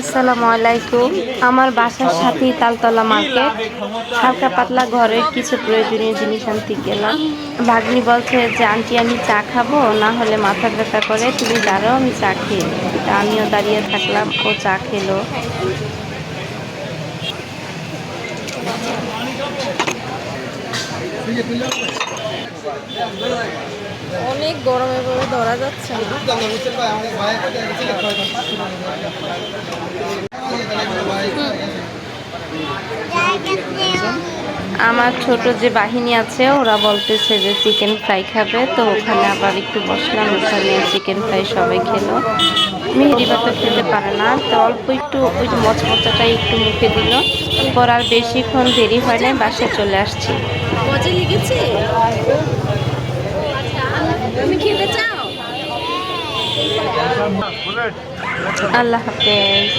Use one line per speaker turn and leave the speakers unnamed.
আসসালামু আলাইকুম। আমার বাসার সাথেই তালতলা মার্কেট। হালকা পাতলা ঘরের কিছু প্রয়োজনীয় জিনিস আনতে গেলাম। ভাগ্নি বলছে যে, আন্টি, আমি চা খাব, না হলে মাথা ব্যথা করে। তুমি দাঁড়াও, আমি চা খেয়ে তা আমিও দাঁড়িয়ে থাকলাম, ও চা খেলো।
অনেক গরমে পড়ে ধরা যাচ্ছে না।
আমার ছোট যে বাহিনী আছে ওরা বলতেছে যে চিকেন ফ্রাই খাবে। তো ওখানে আবার একটু বসলাম ওখানে চিকেন ফ্রাই সবাই খেলো। মেহেরি ভাত খেতে পারে না তো অল্প একটু ওই যে মচমচাটাই একটু মুখে দিল। পর আর বেশিক্ষণ দেরি হয় না বাসায় চলে আসছি। আল্লাহ হাফেজ।